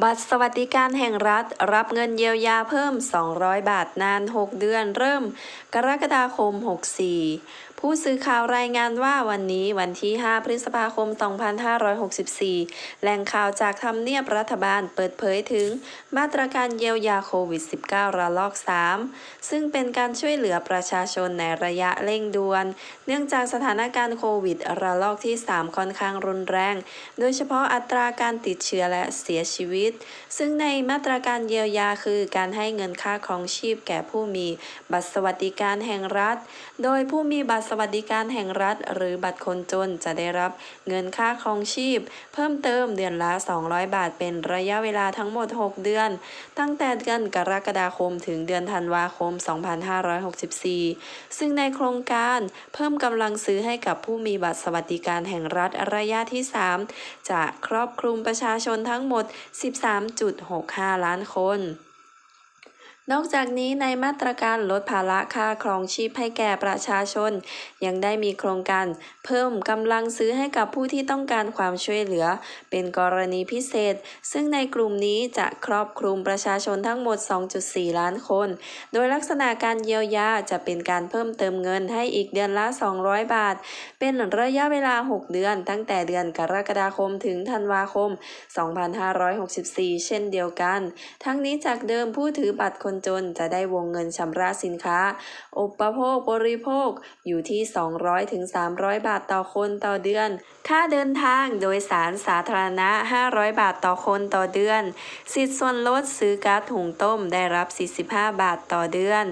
บัตรสวัสดิการแห่งรัฐ รับเงินเยียวยาเพิ่ม 200 บาทนาน 6 เดือน เริ่ม กรกฎาคม 64 ผู้สื่อข่าวรายงานว่าวันนี้วันที่ 5 พฤษภาคม 2564 แหล่งข่าวจากทำเนียบรัฐบาลเปิดเผยถึง มาตรการเยียวยาโควิด -19 ระลอก 3 ซึ่งเป็นการช่วยเหลือประชาชนในระยะเร่งด่วน เนื่องจากสถานการณ์โควิดระลอกที่ 3 ค่อนข้างรุนแรง โดยเฉพาะอัตราการติดเชื้อและเสียชีวิตซึ่งในมาตรการเยียวยาคือการให้เงินค่าครองชีพแก่ผู้มีบัตรสวัสดิการแห่งรัฐ โดยผู้มีบัตรสวัสดิการแห่งรัฐ หรือบัตรคนจนจะได้รับเงินค่าครองชีพ เพิ่มเติมเดือนละ 200 บาท เป็นระยะเวลาทั้งหมด 6 เดือน ตั้งแต่เดือนกรกฎาคมถึงเดือนธันวาคม 2564 ซึ่งในโครงการเพิ่มกำลังซื้อให้กับผู้มีบัตรสวัสดิการแห่งรัฐระยะที่ 3 จะครอบคลุมประชาชนทั้งหมด13.65 ล้านคน นอกจากนี้ในมาตรการลดภาระค่าครองชีพให้แก่ประชาชน ยังได้มีโครงการเพิ่มกำลังซื้อให้กับผู้ที่ต้องการความช่วยเหลือ เป็นกรณีพิเศษ ซึ่งในกลุ่มนี้จะครอบคลุมประชาชนทั้งหมด 2.4 ล้านคน โดยลักษณะการเยียวยาจะเป็นการเพิ่มเติมเงินให้อีกเดือนละ 200 บาท เป็นระยะเวลา 6 เดือน ตั้งแต่เดือนกรกฎาคมถึงธันวาคม 2564 เช่นเดียวกัน ทั้งนี้จากเดิมผู้ถือบัตรคนจนจะได้วงเงินชำระสินค้า อุปโภคบริโภคอยู่ที่ 200ถึง300 บาทต่อคนต่อเดือน ค่าเดินทางโดยสารสาธารณะ 500 บาทต่อคนต่อเดือน สิทธิส่วนลดซื้อก๊าซถุงต้มได้รับ 45 บาทต่อเดือน